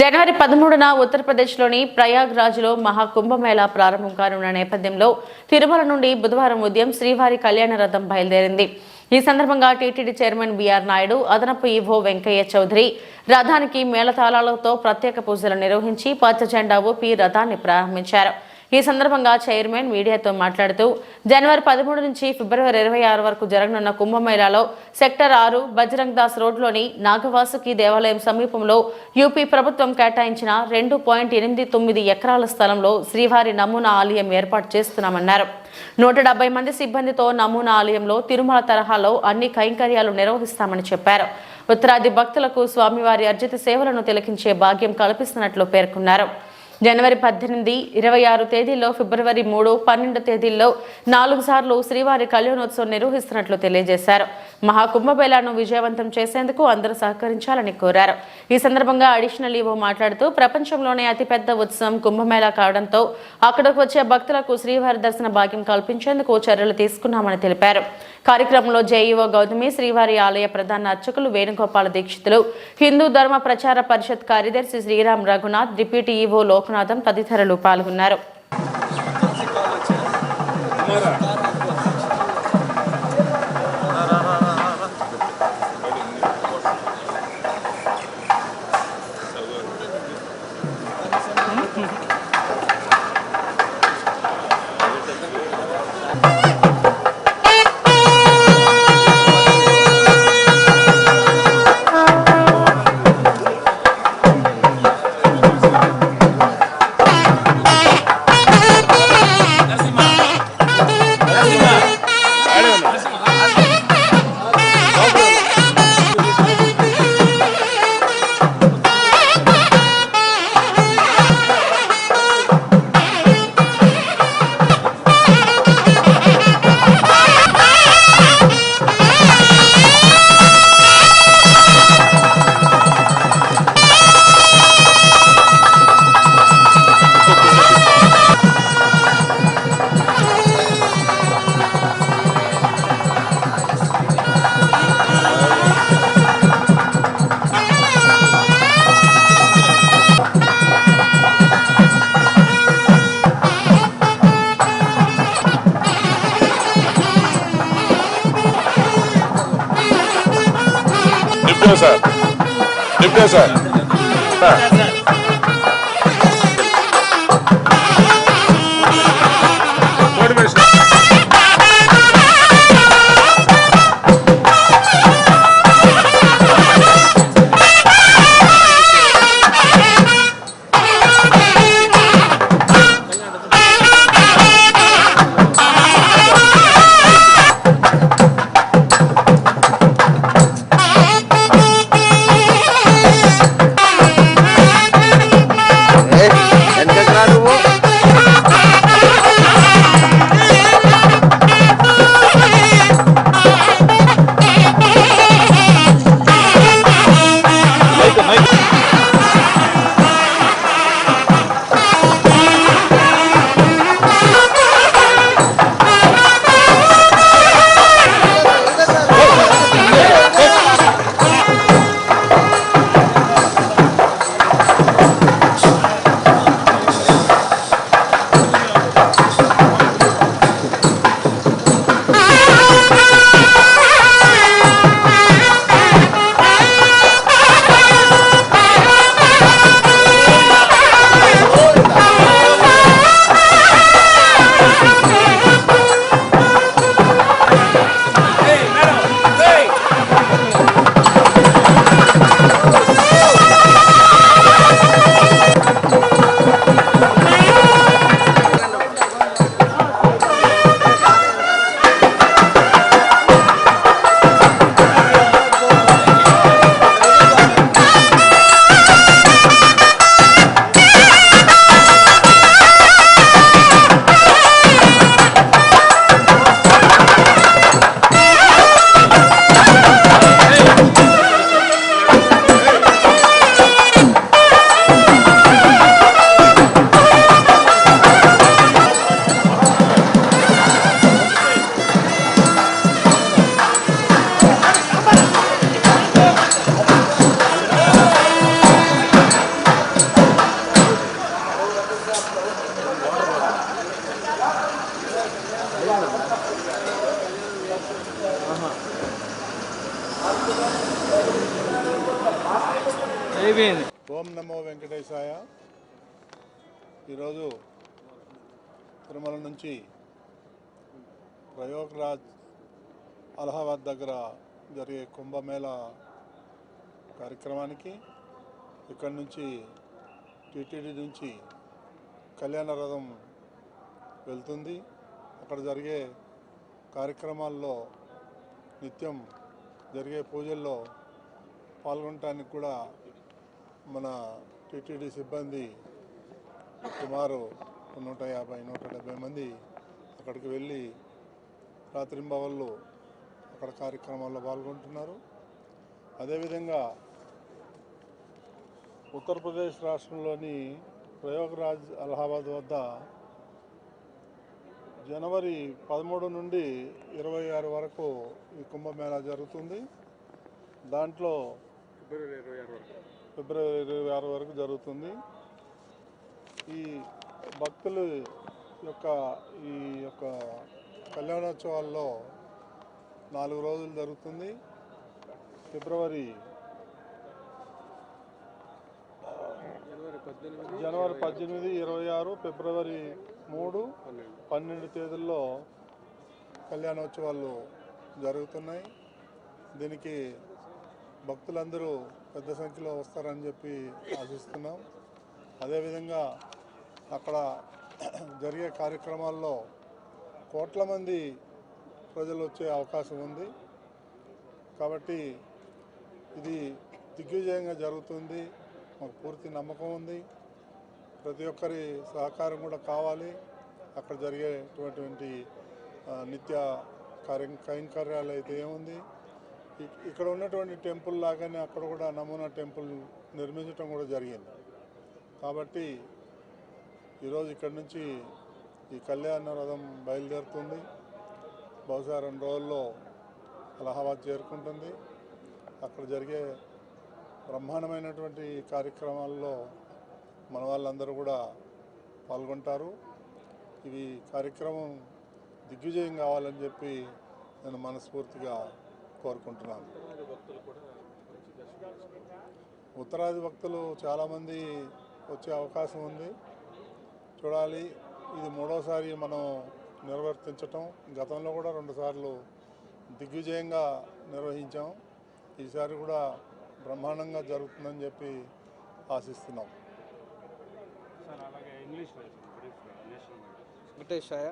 జనవరి పదమూడున ఉత్తరప్రదేశ్లోని ప్రయాగ్రాజ్లో మహాకుంభమేళా ప్రారంభం కానున్న నేపథ్యంలో తిరుమల నుండి బుధవారం ఉదయం శ్రీవారి కళ్యాణ రథం బయలుదేరింది. ఈ సందర్భంగా టీటీడీ చైర్మన్ బీఆర్ నాయుడు అదనపు ఈవో వెంకయ్య చౌదరి రథానికి మేళతాళాలతో ప్రత్యేక పూజలు నిర్వహించి పచ్చజెండా ఊపి రథాన్ని ప్రారంభించారు. ఈ సందర్భంగా చైర్మన్ మీడియాతో మాట్లాడుతూ జనవరి పదమూడు నుంచి ఫిబ్రవరి ఇరవై ఆరు వరకు జరగనున్న కుంభమేళాలో సెక్టర్ ఆరు బజరంగ్ దాస్ రోడ్లోని నాగవాసుకి దేవాలయం సమీపంలో యూపీ ప్రభుత్వం కేటాయించిన రెండు పాయింట్ ఎనిమిది తొమ్మిది ఎకరాల స్థలంలో శ్రీవారి నమూనా ఆలయం ఏర్పాటు చేస్తున్నామన్నారు. నూట డెబ్బై మంది సిబ్బందితో నమూనా ఆలయంలో తిరుమల తరహాలో అన్ని కైంకర్యాలు నిర్వహిస్తామని చెప్పారు. ఉత్తరాది భక్తులకు స్వామివారి అర్జిత సేవలను తిలకించే భాగ్యం కల్పిస్తున్నట్లు పేర్కొన్నారు. జనవరి పద్దెనిమిది ఇరవై ఆరు తేదీల్లో ఫిబ్రవరి మూడు పన్నెండు తేదీల్లో నాలుగు సార్లు శ్రీవారి కళ్యాణోత్సవం నిర్వహిస్తున్నట్లు తెలియజేశారు. మహాకుంభమేళాను విజయవంతం చేసేందుకు అందరూ సహకరించాలని కోరారు. ఈ సందర్భంగా అడిషనల్ ఈవో మాట్లాడుతూ ప్రపంచంలోనే అతిపెద్ద ఉత్సవం కుంభమేళా కావడంతో అక్కడకు వచ్చే భక్తులకు శ్రీవారి దర్శన భాగ్యం కల్పించేందుకు చర్యలు తీసుకున్నామని తెలిపారు. కార్యక్రమంలో జేఈఓ గౌతమి శ్రీవారి ఆలయ ప్రధాన అర్చకులు వేణుగోపాల దీక్షితులు హిందూ ధర్మ ప్రచార పరిషత్ కార్యదర్శి శ్రీరామ్ రఘునాథ్ డిప్యూటీ ఈవో లోకనాథం తదితరులు పాల్గొన్నారు. Dip this up. Dip ఓం నమో వెంకటేశాయ. ఈరోజు తిరుమల నుంచి ప్రయోగరాజ్ అలహాబాద్ దగ్గర జరిగే కుంభమేళా కార్యక్రమానికి ఇక్కడి నుంచి టీటీడీ నుంచి కళ్యాణ రథం వెళ్తుంది. అక్కడ జరిగే కార్యక్రమాల్లో నిత్యం జరిగే పూజల్లో పాల్గొనడానికి కూడా మన టీటీడీ సిబ్బంది సుమారు నూట యాభై నూట డెబ్బై మంది అక్కడికి వెళ్ళి రాత్రింబవళ్ళు అక్కడ కార్యక్రమాల్లో పాల్గొంటున్నారు. అదేవిధంగా ఉత్తరప్రదేశ్ రాష్ట్రంలోని ప్రయోగరాజ్ అలహాబాద్ వద్ద జనవరి పదమూడు నుండి ఇరవై ఆరు వరకు ఈ కుంభమేళా జరుగుతుంది. దాంట్లో ఫిబ్రవరి ఇరవై ఆరు వరకు. జరుగుతుంది. ఈ భక్తులు యొక్క ఈ యొక్క కళ్యాణోత్సవాల్లో నాలుగు రోజులు జరుగుతుంది. ఫిబ్రవరి జనవరి పద్దెనిమిది ఇరవై ఆరు. ఫిబ్రవరి మూడు పన్నెండు తేదీల్లో కళ్యాణోత్సవాలు జరుగుతున్నాయి. దీనికి భక్తులందరూ పెద్ద సంఖ్యలో వస్తారని చెప్పి ఆశిస్తున్నాం. అదేవిధంగా అక్కడ జరిగే కార్యక్రమాల్లో కోట్ల మంది ప్రజలు వచ్చే అవకాశం ఉంది. కాబట్టి ఇది దిగ్విజయంగా జరుగుతుంది. మాకు పూర్తి నమ్మకం ఉంది. ప్రతి ఒక్కరి సహకారం కూడా కావాలి. అక్కడ జరిగేటువంటి నిత్య కార్య కైంకర్యాలు అయితే ఏముంది? ఇక్కడ ఉన్నటువంటి టెంపుల్ లాగానే అక్కడ కూడా నమూనా టెంపుల్ నిర్మించడం కూడా జరిగింది. కాబట్టి ఈరోజు ఇక్కడ నుంచి ఈ కళ్యాణ రథం బయలుదేరుతుంది. బహుశా రెండు రోజుల్లో అలహాబాద్ చేరుకుంటుంది. అక్కడ జరిగే బ్రహ్మాండమైనటువంటి కార్యక్రమాల్లో మన వాళ్ళందరూ కూడా పాల్గొంటారు. ఇవి కార్యక్రమం దిగ్విజయం కావాలని చెప్పి నేను మనస్ఫూర్తిగా కోరుకుంటున్నాను. ఉత్తరాది భక్తులు చాలామంది వచ్చే అవకాశం ఉంది. చూడాలి ఇది మూడోసారి మనం నిర్వర్తించటం. గతంలో కూడా రెండుసార్లు దిగ్విజయంగా నిర్వహించాం. ఈసారి కూడా బ్రహ్మాండంగా జరుగుతుందని చెప్పి ఆశిస్తున్నాం. వెంకటేశాయ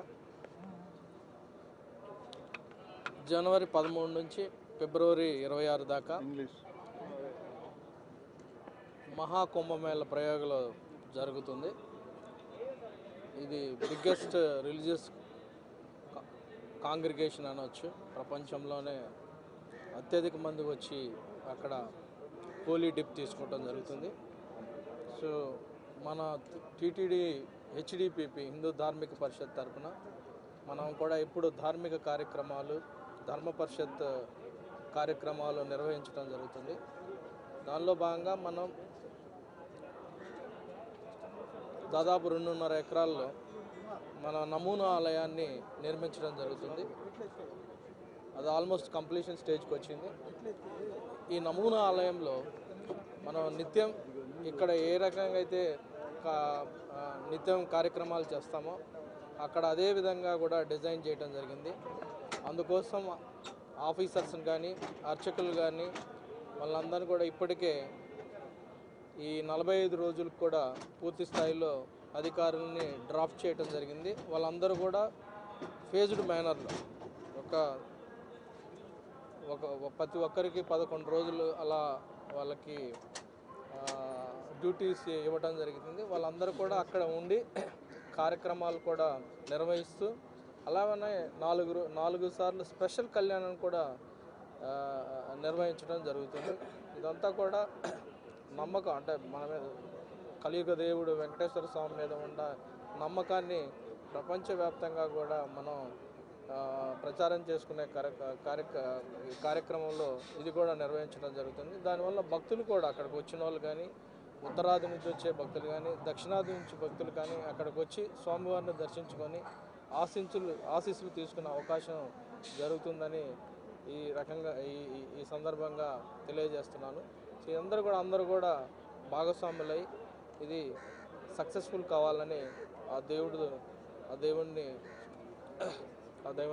జనవరి పదమూడు నుంచి ఫిబ్రవరి ఇరవై ఆరు దాకా మహాకుంభమేళ ప్రయోగంలో జరుగుతుంది. ఇది బిగ్గెస్ట్ రిలీజియస్ కాంగ్రిగేషన్ అనొచ్చు. ప్రపంచంలోనే అత్యధిక మంది వచ్చి అక్కడ హోలీ డిప్ తీసుకోవడం జరుగుతుంది. సో మన టీటీడీ హెచ్డిపిపి హిందూ ధార్మిక పరిషత్ తరపున మనం కూడా ఇప్పుడు ధార్మిక కార్యక్రమాలు ధర్మ పరిషత్ కార్యక్రమాలు నిర్వహించడం జరుగుతుంది. దానిలో భాగంగా మనం దాదాపు రెండున్నర ఎకరాల్లో మన నమూనా ఆలయాన్ని నిర్మించడం జరుగుతుంది. అది ఆల్మోస్ట్ కంప్లీషన్ స్టేజ్కి వచ్చింది. ఈ నమూనా ఆలయంలో మనం నిత్యం ఇక్కడ ఏ రకంగా అయితే కా- నిత్యం కార్యక్రమాలు చేస్తామో అక్కడ అదే విధంగా కూడా డిజైన్ చేయడం జరిగింది. అందుకోసం ఆఫీసర్స్ని కానీ అర్చకులు కానీ వాళ్ళందరినీ కూడా ఇప్పటికే ఈ నలభై ఐదు రోజులకు కూడా పూర్తి స్థాయిలో అధికారులని డ్రాఫ్ట్ చేయడం జరిగింది. వాళ్ళందరూ కూడా ఫేజ్డ్ మేనర్లో ఒక ఒక ప్రతి ఒక్కరికి పదకొండు రోజులు అలా వాళ్ళకి డ్యూటీస్ ఇవ్వడం జరిగింది. వాళ్ళందరూ కూడా అక్కడ ఉండి కార్యక్రమాలు కూడా నిర్వహిస్తూ అలాగనే నాలుగు నాలుగు సార్లు స్పెషల్ కళ్యాణం కూడా నిర్వహించడం జరుగుతుంది. ఇదంతా కూడా నమ్మకం అంటే మన మీద కలియుగ దేవుడు వెంకటేశ్వర స్వామి మీద ఉన్న నమ్మకాన్ని ప్రపంచవ్యాప్తంగా కూడా మనం ప్రచారం చేసుకునే కార్య కార్యక ఈ కార్యక్రమంలో ఇది కూడా నిర్వహించడం జరుగుతుంది. దానివల్ల భక్తులు కూడా అక్కడికి వచ్చిన వాళ్ళు కానీ ఉత్తరాది నుంచి వచ్చే భక్తులు కానీ దక్షిణాది నుంచి భక్తులు కానీ అక్కడికి వచ్చి స్వామివారిని దర్శించుకొని ఆశించులు ఆశీస్సులు తీసుకునే అవకాశం జరుగుతుందని ఈ రకంగా ఈ ఈ- ఈ సందర్భంగా తెలియజేస్తున్నాను. సో అందరూ కూడా అందరూ కూడా భాగస్వాములై ఇది సక్సెస్ఫుల్ కావాలని ఆ దేవుడు ఆ దేవుణ్ణి ఆ దైవ